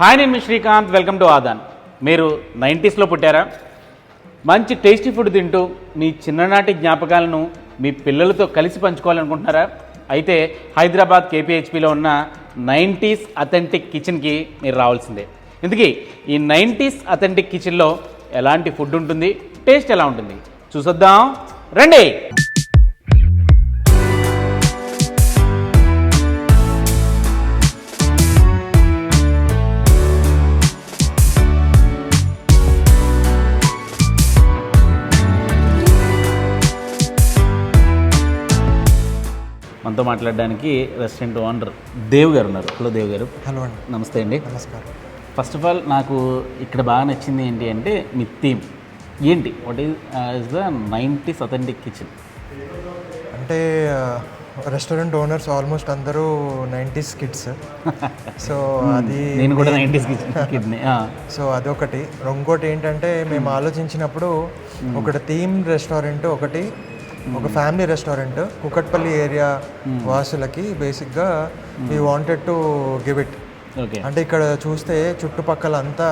Hi నేను Srikanth. Welcome to Aadan మీరు నైంటీస్లో పుట్టారా? మంచి టేస్టీ ఫుడ్ తింటూ మీ చిన్ననాటి జ్ఞాపకాలను మీ పిల్లలతో కలిసి పంచుకోవాలనుకుంటున్నారా? అయితే హైదరాబాద్ కేపీహెచ్పిలో ఉన్న నైంటీస్ అథెంటిక్ కిచెన్కి మీరు రావాల్సిందే. ఇందుకీ ఈ నైంటీస్ అథెంటిక్ కిచెన్లో ఎలాంటి ఫుడ్ ఉంటుంది? టేస్ట్ ఎలా ఉంటుంది? చూసొద్దాం. రండి! మనతో మాట్లాడడానికి రెస్టారెంట్ ఓనర్ దేవ్ గారు ఉన్నారు. హలో దేవ్ గారు. హలో అండి. నమస్తే అండి. నమస్కారం. ఫస్ట్ ఆఫ్ ఆల్ నాకు ఇక్కడ బాగా నచ్చింది ఏంటి అంటే మీ థీమ్. ఏంటి? What is the nineties authentic kitchen? అంటే రెస్టారెంట్ ఓనర్స్ ఆల్మోస్ట్ అందరూ నైంటీస్ కిడ్స్. సో అది నేను కూడా నైంటీస్ కిడ్ని సో అదొకటి. ఇంకోటి ఏంటంటే మేము ఆలోచించినప్పుడు ఒకటి థీమ్ రెస్టారెంట్ ఒకటి ఒక ఫ్యామిలీ రెస్టారెంట్ కుకట్పల్లి ఏరియా వాసులకి బేసిక్గా we wanted to give it అంటే ఇక్కడ చూస్తే చుట్టుపక్కల అంతా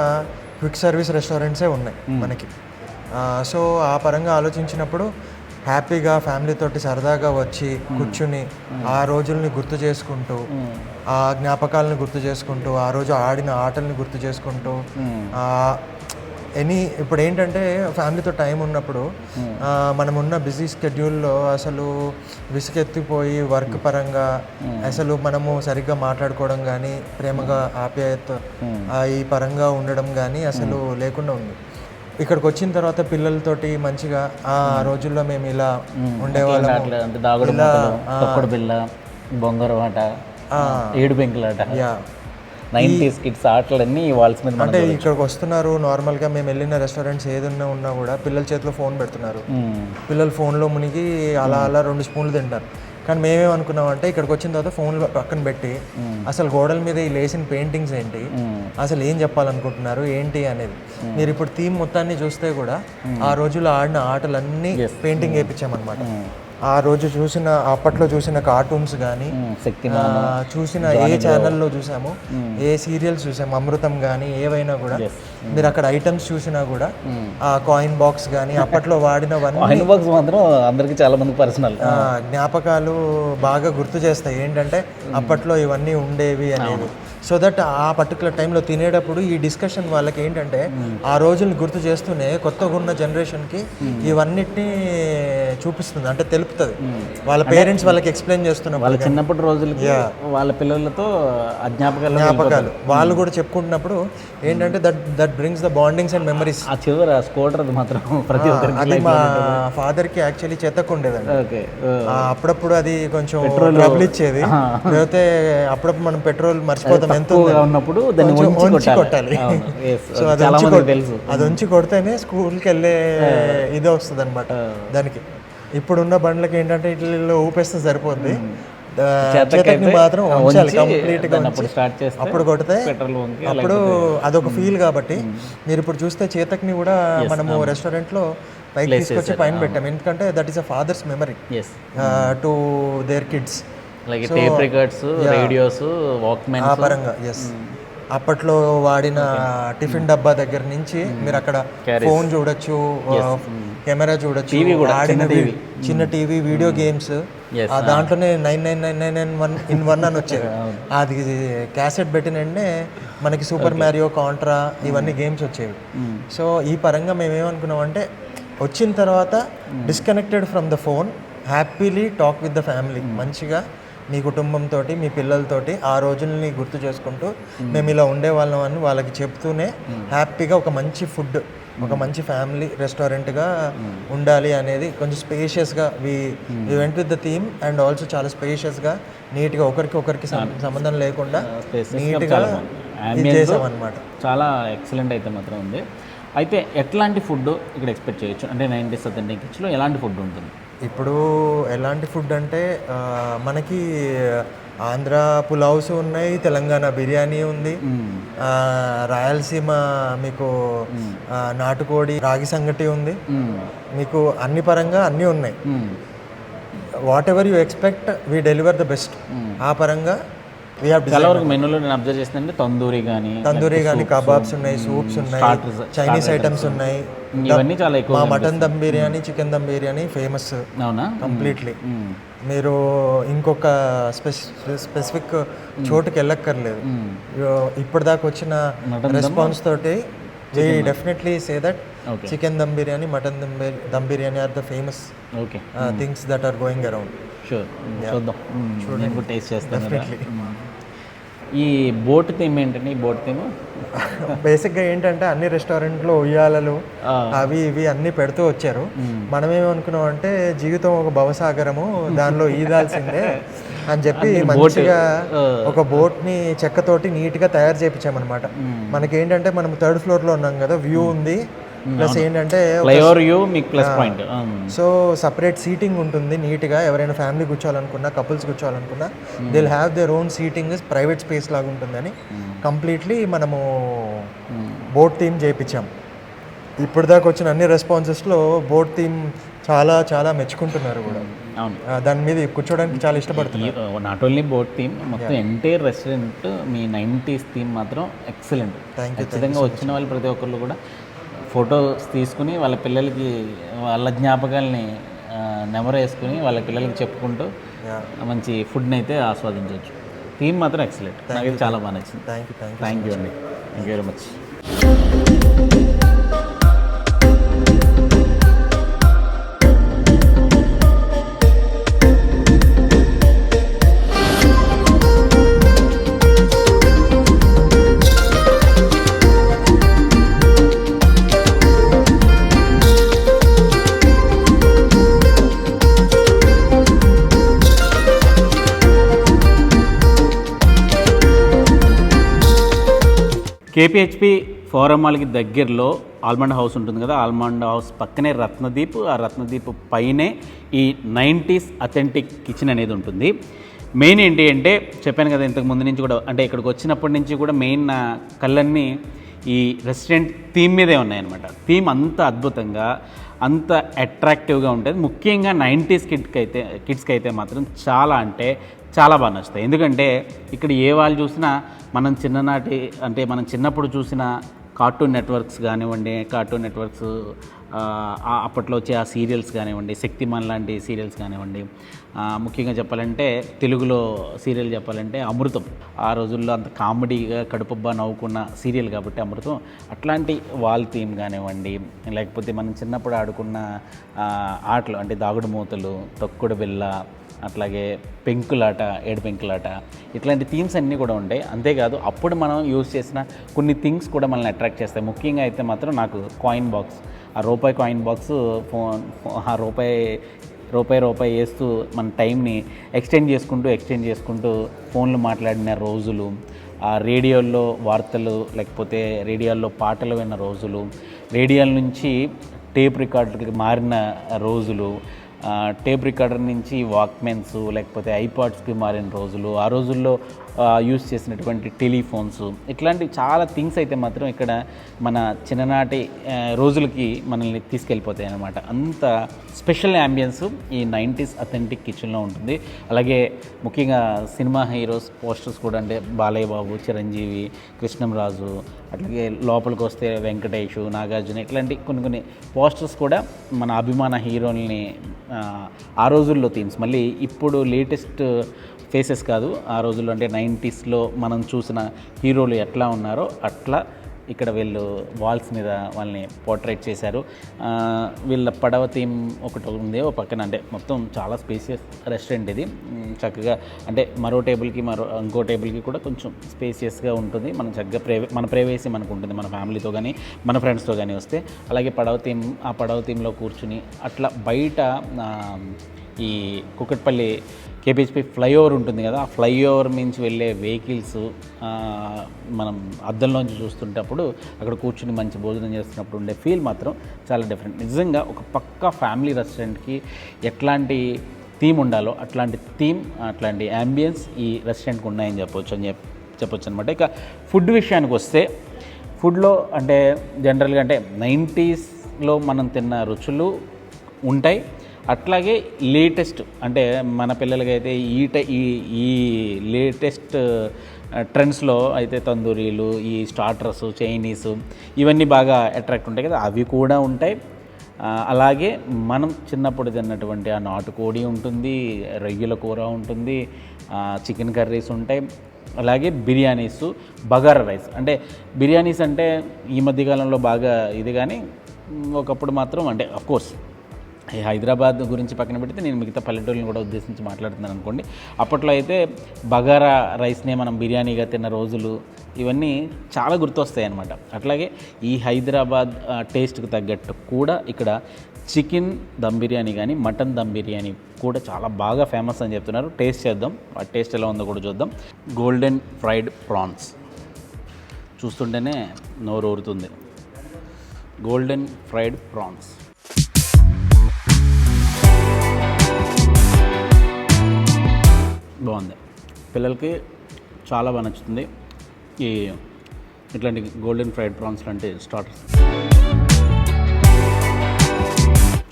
క్విక్ సర్వీస్ రెస్టారెంట్సే ఉన్నాయి మనకి. ఆ, సో ఆ పరంగా ఆలోచించినప్పుడు హ్యాపీగా ఫ్యామిలీ తోటి సరదాగా వచ్చి కూర్చుని ఆ రోజుల్ని గుర్తు చేసుకుంటూ ఆ జ్ఞాపకాలను గుర్తు చేసుకుంటూ ఆ రోజు ఆడిన ఆటల్ని గుర్తు చేసుకుంటూ ఎనీ ఇప్పుడు ఏంటంటే ఫ్యామిలీతో టైం ఉన్నప్పుడు ఆ, మనం ఉన్న బిజీ స్కెడ్యూల్లో అసలు విసుగెత్తిపోయి వర్క్ పరంగా అసలు మనము సరిగ్గా మాట్లాడుకోవడం కానీ ప్రేమగా ఆప్యాయత ఈ పరంగా ఉండడం కానీ అసలు లేకుండా ఉంది. ఇక్కడికి వచ్చిన తర్వాత పిల్లలతోటి మంచిగా ఆ రోజుల్లో మేము ఇలా బిల్ల బొంగరం ఆట ఏడు పెంకులాట యా నైంటీస్ కిడ్స్ ఆటలన్నీ వాల్స్ మీద అంటే ఇక్కడికి వస్తున్నారు నార్మల్గా మేము వెళ్ళిన రెస్టారెంట్స్ ఏదన్నా ఉన్నా కూడా పిల్లల చేతిలో ఫోన్ పెడుతున్నారు. మ్మ్. పిల్లలు ఫోన్లో మునిగి అలా అలా రెండు స్పూన్లు తింటారు. కానీ మేమేమనుకున్నాం అంటే ఇక్కడికి వచ్చిన తర్వాత ఫోన్లు పక్కన పెట్టి అసలు గోడల మీద ఈ లేసిన పెయింటింగ్స్ ఏంటి? అసలు ఏం చెప్పాలనుకుంటున్నారు? ఏంటి అనేది. మీరు ఇప్పుడు థీమ్ మొత్తాన్ని చూస్తే కూడా ఆ రోజుల్లో ఆడిన ఆటలన్నీ పెయింటింగ్ వేయించామన్నమాట ఆ రోజు చూసిన అప్పట్లో చూసిన కార్టూన్స్ కానీ చూసిన ఏ ఛానల్లో చూసామో ఏ సీరియల్స్ చూసాము అమృతం కానీ ఏవైనా కూడా మీరు అక్కడ ఐటమ్స్ చూసినా కూడా ఆ కాయిన్ బాక్స్ కానీ అప్పట్లో వాడినవన్నీ కాయిన్ బాక్స్ మాత్రం అందరికి చాలా మంది పర్సనల్ ఆ, జ్ఞాపకాలు బాగా గుర్తు చేస్తాయి. ఏంటంటే అప్పట్లో ఇవన్నీ ఉండేవి అనేది. సో దట్ ఆ పర్టికులర్ టైంలో తినేటప్పుడు ఈ డిస్కషన్ వాళ్ళకి ఏంటంటే ఆ రోజుల్ని గుర్తు చేస్తూనే కొత్తగా ఉన్న జనరేషన్కి ఇవన్నిటిని చూపిస్తుంది అంటే తెలుపుతుంది. వాళ్ళ పేరెంట్స్ వాళ్ళకి ఎక్స్ప్లెయిన్ చేస్తున్నప్పుడు వాళ్ళ చిన్నప్పటి రోజులకి వాళ్ళ పిల్లలతో అజ్ఞాపకాలు జ్ఞాపకాలు. వాళ్ళు కూడా చెప్పుకుంటున్నప్పుడు ఏంటంటే that that brings the bondings and memories ఆ చివర స్కూటర్ అది మాత్రం ప్రతి ఒక్కరికి అది మా ఫాదర్కి యాక్చువల్లీ చెత్తకు ఉండేదండి ఓకే. ఆ, అప్పుడప్పుడు అది కొంచెం ట్రబుల్ ఇచ్చేది. లేకపోతే అప్పుడప్పుడు మనం పెట్రోల్ మర్చిపోతాం ఎంత. ఉన్నప్పుడు దాన్ని కొట్టాలి. సో తెలుసు. అది ఉంచి కొడితేనే స్కూల్కి వెళ్ళే ఇదే వస్తుంది అనమాట దానికి. ఇప్పుడున్న బండ్లకి ఏంటంటే ఇట్లా ఊపేస్తే సరిపోద్ది. మాత్రం ఉంచాలి కంప్లీట్గా దాన్ని అప్పుడు కొడితే అప్పుడు అదొక ఫీల్ కాబట్టి మీరు ఇప్పుడు చూస్తే చేతక్ని కూడా మనము రెస్టారెంట్లో పైకి తీసుకొచ్చి పైన పెట్టాం ఎందుకంటే that is a fathers memory to their kids like tape records radios walkmen ఆ పరంగా ఎస్ అప్పట్లో వాడిన టిఫిన్ డబ్బా దగ్గర నుంచి మీరు అక్కడ ఫోన్ చూడొచ్చు కెమెరా చూడొచ్చు ఆడినవి చిన్న టీవీ. Video games. ఆ దాంట్లోనే nine nine nine nine nine one in one అని వచ్చేది. అది క్యాసెట్ పెట్టిన వెంటనే మనకి సూపర్ మ్యారియో కాంట్రా ఇవన్నీ గేమ్స్ వచ్చేవి. సో ఈ పరంగా మేము ఏమనుకున్నాం అంటే వచ్చిన తర్వాత disconnected from the phone happily talk with the family మంచిగా మీ కుటుంబంతో మీ పిల్లలతోటి ఆ రోజుల్ని గుర్తు చేసుకుంటూ మేము ఇలా ఉండేవాళ్ళం అని వాళ్ళకి చెప్తూనే హ్యాపీగా ఒక మంచి ఫుడ్ ఒక మంచి ఫ్యామిలీ రెస్టారెంట్గా ఉండాలి అనేది కొంచెం స్పేషియస్గా we went with the theme and also చాలా స్పేషియస్గా నీట్గా ఒకరికి ఒకరికి సంబంధం లేకుండా నీట్గా చేసామన్నమాట చాలా ఎక్సలెంట్ అయితే మాత్రం ఉంది. అయితే ఎట్లాంటి ఫుడ్ ఇక్కడ ఎక్స్పెక్ట్ చేయొచ్చు? అంటే నైంటీస్ అథెంటిక్ కిచెన్లో ఎలాంటి ఫుడ్ ఉంటుంది? ఇప్పుడు ఎలాంటి ఫుడ్ అంటే మనకి ఆంధ్ర పులావ్స్ ఉన్నాయి తెలంగాణ బిర్యానీ ఉంది రాయలసీమ మీకు నాటుకోడి రాగి సంగటి ఉంది. మీకు అన్ని పరంగా అన్నీ ఉన్నాయి. Whatever you expect we deliver the best ఆ పరంగా చాలా వరకు మెనూలో నేను అబ్జర్వ్ చేస్తుంటే తందూరి కానీ తందూరి కానీ కబాబ్స్ ఉన్నాయి సూప్స్ ఉన్నాయి చైనీస్ ఐటమ్స్ ఉన్నాయి. ఇవన్నీ చాలా ఎక్కువ mutton dum biryani chicken dum biryani famous అవునా? కంప్లీట్లీ మీరు ఇంకొక స్పెసిఫిక్ చోటుకి వెళ్ళక్కర్లేదు. ఇప్పటిదాకా వచ్చిన రెస్పాన్స్ తోటి we definitely say that. Chicken dum biryani mutton dum dum biryani are the famous okay things that are going around sure చూద్దాం. కూడా టేస్ట్ చేస్తాను. ఈ బోట్ థీమ్ ఏంటండి? ఈ బోట్ థీమ్? బేసిక్గా ఏంటంటే అన్ని రెస్టారెంట్లో ఉయ్యాలలు అవి ఇవి అన్ని పెడుతూ వచ్చారు. మనం ఏమనుకున్నాం అంటే జీవితం ఒక భవసాగరము దానిలో ఈదాల్సిందే అని చెప్పి మంచిగా ఒక బోట్ని చెక్కతోటి నీట్గా తయారు చేయించామన్నమాట మనకి ఏంటంటే మనం థర్డ్ ఫ్లోర్లో ఉన్నాం కదా వ్యూ ఉంది. ప్లస్ ఏంటంటే ఫ్లైఓవర్ యూ మీకు plus point so separate seating ఉంటుంది నీట్గా. ఎవరైనా ఫ్యామిలీ కూర్చోవాలనుకున్నా couples కూర్చోవాలనుకున్నా they'll have their own seating private space లాగా ఉంటుందని కంప్లీట్లీ మనము బోట్ థీమ్ చేయించాం. ఇప్పటిదాకా వచ్చిన అన్ని రెస్పాన్సెస్లో బోట్ థీమ్ చాలా చాలా మెచ్చుకుంటున్నారు కూడా. దాని మీద కూర్చోడానికి చాలా ఇష్టపడుతున్నారు. నాట్ ఓన్లీ బోట్ థీమ్ మొత్తం ఎంటైర్ రెస్టారెంట్ మీ నైంటీస్ థీమ్ మాత్రం ఎక్సలెంట్ ఖచ్చితంగా వచ్చిన వాళ్ళు ప్రతి ఒక్కళ్ళు కూడా ఫొటోస్ తీసుకుని వాళ్ళ పిల్లలకి వాళ్ళ జ్ఞాపకాలని నెమరేసుకుని వాళ్ళ పిల్లలకి చెప్పుకుంటూ మంచి ఫుడ్ని అయితే ఆస్వాదించవచ్చు. థీమ్ మాత్రం ఎక్సలెంట్ నాకు చాలా బాగా నచ్చింది. థ్యాంక్ యూ థ్యాంక్ యూ అండి. Thank you very much KPHB forum మాల్కి దగ్గరలో ఆల్మండ్ హౌస్ ఉంటుంది కదా ఆల్మండ్ హౌస్ పక్కనే రత్నదీప్ ఆ రత్నదీప్ పైనే ఈ నైంటీస్ అథెంటిక్ కిచెన్ అనేది ఉంటుంది. మెయిన్ ఏంటి అంటే చెప్పాను కదా ఇంతకు ముందు నుంచి కూడా అంటే ఇక్కడికి వచ్చినప్పటి నుంచి కూడా మెయిన్ నా కళ్ళన్నీ ఈ రెస్టారెంట్ థీమ్ మీదే ఉన్నాయన్నమాట. థీమ్ అంత అద్భుతంగా అంత అట్రాక్టివ్గా ఉంటుంది. ముఖ్యంగా నైంటీస్ కిడ్కి అయితే కిడ్స్కి అయితే మాత్రం చాలా అంటే చాలా బాగా నచ్చుతాయి. ఎందుకంటే ఇక్కడ ఏ వాళ్ళు చూసినా మనం చిన్ననాటి అంటే మనం చిన్నప్పుడు చూసిన కార్టూన్ నెట్వర్క్స్ కానివ్వండి కార్టూన్ నెట్వర్క్స్ అప్పట్లో వచ్చే ఆ సీరియల్స్ కానివ్వండి శక్తిమాన్ లాంటి సీరియల్స్ కానివ్వండి ముఖ్యంగా చెప్పాలంటే తెలుగులో సీరియల్ చెప్పాలంటే అమృతం. ఆ రోజుల్లో అంత కామెడీగా కడుపబ్బా నవ్వుకున్న సీరియల్ కాబట్టి అమృతం. అట్లాంటి వాల్ థీమ్ కానివ్వండి లేకపోతే మనం చిన్నప్పుడు ఆడుకున్న ఆటలు అంటే దాగుడు మూతలు తొక్కుడు బిల్ల అట్లాగే పెంకులాట ఏడు పెంకులాట ఇట్లాంటి థీమ్స్ అన్నీ కూడా ఉంటాయి. అంతేకాదు అప్పుడు మనం యూజ్ చేసిన కొన్ని థింగ్స్ కూడా మనల్ని అట్రాక్ట్ చేస్తాయి. ముఖ్యంగా అయితే మాత్రం నాకు కాయిన్ బాక్స్. ఆ రూపాయి కాయిన్ బాక్స్ ఫోన్ ఆ రూపాయి రూపాయి రూపాయి వేస్తూ మన టైంని ఎక్స్టెండ్ చేసుకుంటూ ఎక్స్టెండ్ చేసుకుంటూ ఫోన్లు మాట్లాడిన రోజులు ఆ రేడియోల్లో వార్తలు లేకపోతే రేడియోల్లో పాటలు విన్న రోజులు రేడియోల నుంచి టేప్ రికార్డుకి మారిన రోజులు టేప్ రికార్డర్ నుంచి వాక్మెన్స్ లేకపోతే ఐపాడ్స్కి మారిన రోజులు ఆ రోజుల్లో యూస్ చేసినటువంటి టెలిఫోన్స్ ఇట్లాంటి చాలా థింగ్స్ అయితే మాత్రం ఇక్కడ మన చిన్ననాటి రోజులకి మనల్ని తీసుకెళ్ళిపోతాయి అన్నమాట. అంత స్పెషల్ యాంబియన్స్ ఈ నైంటీస్ అథెంటిక్ కిచెన్లో ఉంటుంది. అలాగే ముఖ్యంగా సినిమా హీరోస్ పోస్టర్స్ కూడా అంటే బాలయ్య బాబు చిరంజీవి కృష్ణంరాజు అట్లాగే లోపలికి వస్తే వెంకటేష్ నాగార్జున ఇట్లాంటి కొన్ని కొన్ని పోస్టర్స్ కూడా మన అభిమాన హీరోల్ని ఆ, ఆ రోజుల్లో థీమ్స్ మళ్ళీ ఇప్పుడు లేటెస్ట్ ఫేసెస్ కాదు. ఆ రోజుల్లో అంటే నైంటీస్లో మనం చూసిన హీరోలు ఎట్లా ఉన్నారో అట్లా ఇక్కడ వీళ్ళు వాల్స్ మీద వాళ్ళని పోర్ట్రేట్ చేశారు. వీళ్ళ పడవ థీమ్ ఒకటి ఉంది ఒక పక్కన. అంటే మొత్తం చాలా స్పేసియస్ రెస్టారెంట్ ఇది. చక్కగా అంటే మరో టేబుల్కి మరో ఇంకో టేబుల్కి కూడా కొంచెం స్పేసియస్గా ఉంటుంది. మనం చక్కగా ప్రైవే మన ప్రైవేసీ మనకు ఉంటుంది. మన ఫ్యామిలీతో కానీ మన ఫ్రెండ్స్తో కానీ వస్తే. అలాగే పడవ థీమ్ ఆ పడవ థీమ్లో కూర్చుని అట్లా బయట ఈ కుకట్పల్లి కేపీహెచ్పి ఫ్లైఓవర్ ఉంటుంది కదా ఆ ఫ్లైఓవర్ నుంచి వెళ్ళే వెహికల్స్ మనం అద్దంలోంచి చూస్తుంటప్పుడు అక్కడ కూర్చుని మంచి భోజనం చేస్తున్నప్పుడు ఉండే ఫీల్ మాత్రం చాలా డిఫరెంట్ నిజంగా ఒక పక్క ఫ్యామిలీ రెస్టారెంట్కి ఎట్లాంటి థీమ్ ఉండాలో అట్లాంటి థీమ్ అట్లాంటి అంబియన్స్ ఈ రెస్టారెంట్కి ఉన్నాయని చెప్పొచ్చు అని చెప్పి చెప్పొచ్చు అనమాట ఇక ఫుడ్ విషయానికి వస్తే ఫుడ్లో అంటే జనరల్గా అంటే నైంటీస్లో మనం తిన్న రుచులు ఉంటాయి. అట్లాగే లేటెస్ట్ అంటే మన పిల్లలకైతే ఈ ఈ ఈ లేటెస్ట్ ట్రెండ్స్లో అయితే తందూరీలు ఈ స్టార్టర్స్ చైనీస్ ఇవన్నీ బాగా అట్రాక్ట్ ఉంటాయి కదా. అవి కూడా ఉంటాయి. అలాగే మనం చిన్నప్పుడు తిన్నటువంటి ఆ నాటుకోడి ఉంటుంది రొయ్యల కూర ఉంటుంది చికెన్ కర్రీస్ ఉంటాయి. అలాగే బిర్యానీస్ బగారా రైస్. అంటే బిర్యానీస్ అంటే ఈ మధ్యకాలంలో బాగా ఇది కానీ ఒకప్పుడు మాత్రం అంటే కోర్స్ హైదరాబాద్ గురించి పక్కన పెడితే నేను మిగతా పల్లెటూళ్ళని కూడా ఉద్దేశించి మాట్లాడుతున్నాను అనుకోండి. అప్పట్లో అయితే బగారా రైస్నే మనం బిర్యానీగా తిన్న రోజులు ఇవన్నీ చాలా గుర్తొస్తాయి అన్నమాట అట్లాగే ఈ హైదరాబాద్ టేస్ట్కి తగ్గట్టు కూడా ఇక్కడ చికెన్ దమ్ బిర్యానీ కానీ మటన్ దమ్ బిర్యానీ కూడా చాలా బాగా ఫేమస్ అని చెప్తున్నారు. టేస్ట్ చేద్దాం. ఆ టేస్ట్ ఎలా ఉందో కూడా చూద్దాం. Golden fried prawns. చూస్తుంటేనే నోరు ఊరుతుంది గోల్డెన్ ఫ్రైడ్ ప్రాన్స్. బాగుంది. పిల్లలకి చాలా బాగా నచ్చుతుంది. ఈ ఇట్లాంటి గోల్డెన్ ఫ్రైడ్ ప్రాన్స్ లాంటి స్టార్టర్స్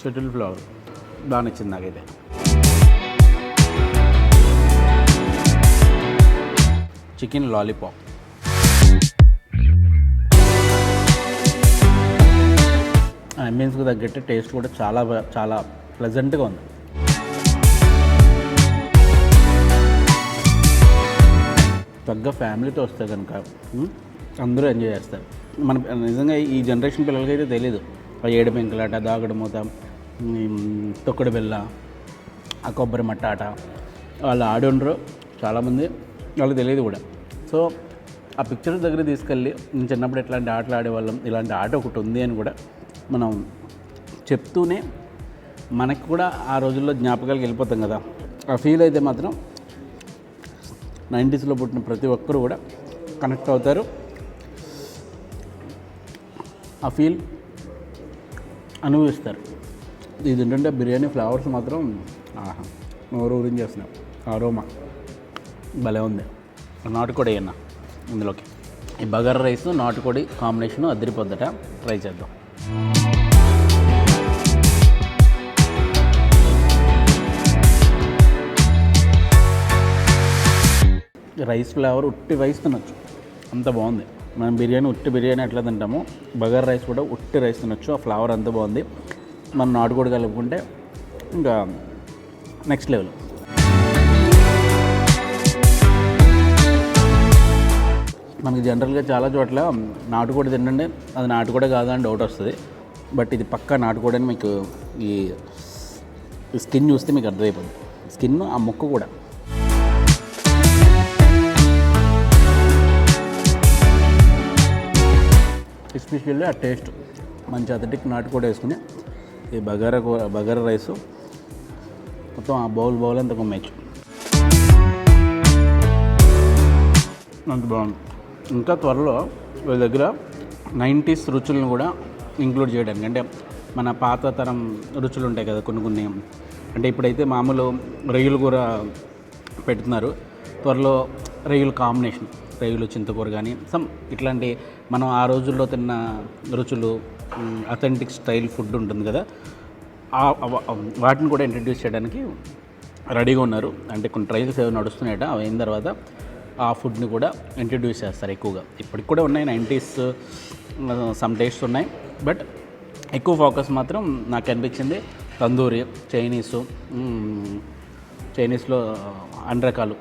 షటిల్ ఫ్లవర్ బాగా నచ్చింది నాకైతే. చికెన్ లాలీపాప్ అంబియన్స్కి తగ్గట్టు టేస్ట్ కూడా చాలా చాలా ప్లెజెంట్గా ఉంది. తగ్గ ఫ్యామిలీతో వస్తే కనుక అందరూ ఎంజాయ్ చేస్తారు. మన నిజంగా ఈ జనరేషన్ పిల్లలకి అయితే తెలియదు ఆ ఏడు పెంకులాట దాగుడు మూత ఉమ్, తొక్కుడు బిళ్ళ ఆ కొబ్బరి మట్ట ఆట వాళ్ళు ఆడి ఉండరు చాలామంది వాళ్ళకి తెలియదు కూడా. సో ఆ పిక్చర్ దగ్గర తీసుకెళ్ళి నేను చిన్నప్పుడు ఎట్లాంటి ఆటలు ఆడేవాళ్ళం ఇలాంటి ఆట ఒకటి ఉంది అని కూడా మనం చెప్తూనే మనకు కూడా ఆ రోజుల్లో జ్ఞాపకాలకు వెళ్ళిపోతాం కదా. ఆ ఫీల్ అయితే మాత్రం నైంటీస్లో పుట్టిన ప్రతి ఒక్కరు కూడా కనెక్ట్ అవుతారు. ఆ ఫీల్ అనుభవిస్తారు. ఇది ఏంటంటే బిర్యానీ ఫ్లేవర్స్ మాత్రం ఆహా నోరు ఊరించేస్తున్నాం ఆరోమా భలే ఉంది. నాటుకోడి అన్న ఇందులోకి. ఈ బగారా రైస్ నాటుకోడి కాంబినేషన్ అద్దరిపోద్దట ట్రై చేద్దాం. రైస్ ఫ్లేవర్ ఉట్టి రైస్ తినొచ్చు. అంత బాగుంది. మనం బిర్యానీ ఉట్టి బిర్యానీ ఎట్లా తింటామో బగార్ రైస్ కూడా ఉట్టి రైస్ తినొచ్చు ఆ ఫ్లేవర్ అంత బాగుంది. మనం నాటుకోడి కలుపుకుంటే ఇంకా నెక్స్ట్ లెవెల్ మనకి జనరల్గా చాలా చోట్ల నాటుకోడి తినండి. అది నాటుకోడే కాదా అని డౌట్ వస్తుంది. బట్ ఇది పక్కా నాటుకోడని మీకు ఈ ఈ స్కిన్ చూస్తే మీకు అర్థమైపోతుంది స్కిన్ ఆ ముక్క కూడా. ఎస్పెషల్లీ ఆ టేస్ట్ మంచి అథెంటిక్ నాటుకోడి వేసుకుని ఈ బగారా కూర బగారా రైస్ మొత్తం ఆ బౌల్ బౌల్ అంత కొమ్మేయచ్చు. అంత బాగుంది. ఇంకా త్వరలో వీళ్ళ దగ్గర నైంటీస్ రుచులను కూడా ఇంక్లూడ్ చేయడానికి అంటే మన పాత తరం రుచులు ఉంటాయి కదా కొన్ని కొన్ని. అంటే ఇప్పుడైతే మామూలు రొయ్యలు కూర పెడుతున్నారు. త్వరలో రొయ్యలు కాంబినేషన్. రొయ్యలు చింతకూర కానీ సమ్ ఇట్లాంటి మనం ఆ రోజుల్లో తిన్న రుచులు అథెంటిక్ స్టైల్ ఫుడ్ ఉంటుంది కదా. వాటిని కూడా ఇంట్రడ్యూస్ చేయడానికి రెడీగా ఉన్నారు. అంటే కొన్ని ట్రయల్స్ ఏవో నడుస్తున్నాయట అవి అయిన తర్వాత ఆ ఫుడ్ని కూడా ఇంట్రడ్యూస్ చేస్తారు ఎక్కువగా. ఇప్పటికి కూడా ఉన్నాయి నైంటీస్ సమ్ టేస్ట్ ఉన్నాయి. బట్ ఎక్కువ ఫోకస్ మాత్రం నాకు అనిపించింది తందూరి చైనీసు చైనీస్లో అన్ని రకాలు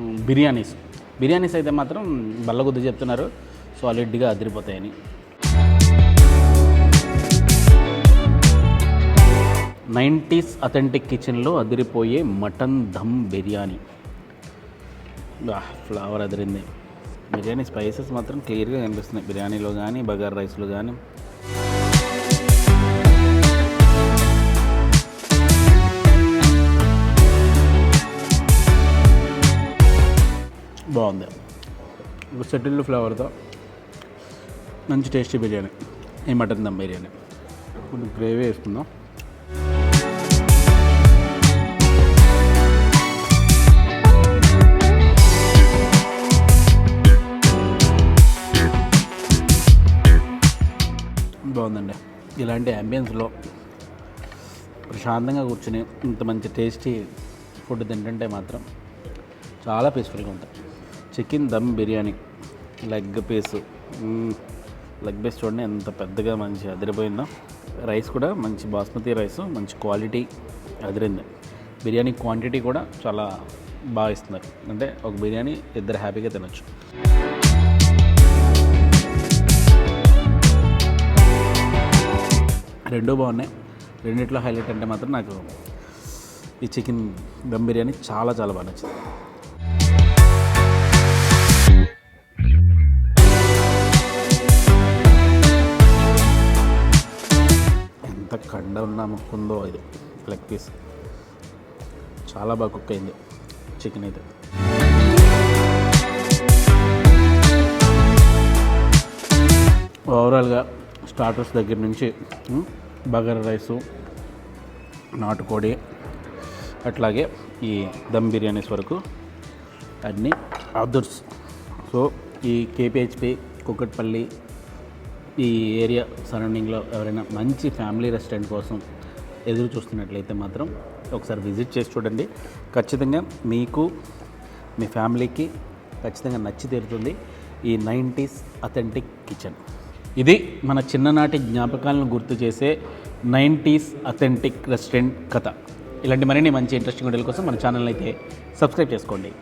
బిర్యానీస్. బిర్యానీస్ అయితే మాత్రం బల్లగుద్ది చెప్తున్నారు. సాలిడ్గా అదిరిపోతాయని. నైంటీస్ అథెంటిక్ కిచెన్లో అదిరిపోయే మటన్ దమ్ బిర్యానీ. ఫ్లవర్ అదిరింది. బిర్యానీ స్పైసెస్ మాత్రం క్లియర్గా కనిపిస్తున్నాయి. బిర్యానీలో కానీ బగార్ రైస్లో కానీ బాగుంది. సెటిల్డ్ ఫ్లేవర్తో మంచి టేస్టీ బిర్యానీ ఈ మటన్ దమ్ బిర్యానీ. కొంచెం గ్రేవీ వేసుకుందాం. బాగుందండి. ఇలాంటి అంబియన్స్లో ప్రశాంతంగా కూర్చుని ఇంత మంచి టేస్టీ ఫుడ్ తింటుంటే మాత్రం చాలా పీస్ఫుల్గా ఉంటుంది chicken dum biryani. Leg piece. Leg piece చూడండి ఎంత పెద్దగా మంచి అదిరిపోయిందో. రైస్ కూడా మంచి బాస్మతి రైస్ మంచి క్వాలిటీ అదిరింది. బిర్యానీ క్వాంటిటీ కూడా చాలా బాగా ఇస్తున్నారు. అంటే ఒక బిర్యానీ ఇద్దరు హ్యాపీగా తినొచ్చు. రెండూ బాగున్నాయి. రెండిట్లో హైలైట్ అంటే మాత్రం నాకు ఈ చికెన్ దమ్ బిర్యానీ చాలా చాలా బాగా నచ్చింది. ఎంత కండ ముక్కుందో ఇది. లెగ్ పీస్ చాలా బాగా కుక్ అయింది చికెన్ అయితే. ఓవరాల్గా స్టార్టర్స్ దగ్గర నుంచి బగర్ రైసు నాటుకోడి అట్లాగే ఈ దమ్ బిర్యానీస్ వరకు అన్నీ అదర్స్ సో ఈ కేపిహెచ్పి కుక్కట్పల్లి ఈ ఏరియా సరౌండింగ్లో ఎవరైనా మంచి ఫ్యామిలీ రెస్టారెంట్ కోసం ఎదురు చూస్తున్నట్లయితే మాత్రం ఒకసారి విజిట్ చేసి చూడండి. ఖచ్చితంగా మీకు మీ ఫ్యామిలీకి ఖచ్చితంగా నచ్చి తీరుతుంది ఈ నైంటీస్ అథెంటిక్ కిచెన్. ఇది మన చిన్ననాటి జ్ఞాపకాలను గుర్తు చేసే నైంటీస్ అథెంటిక్ రెస్టారెంట్ కథ. ఇలాంటి మరిన్ని మంచి ఇంట్రెస్టింగ్ వీడియోల కోసం మన ఛానల్ అయితే సబ్స్క్రైబ్ చేసుకోండి.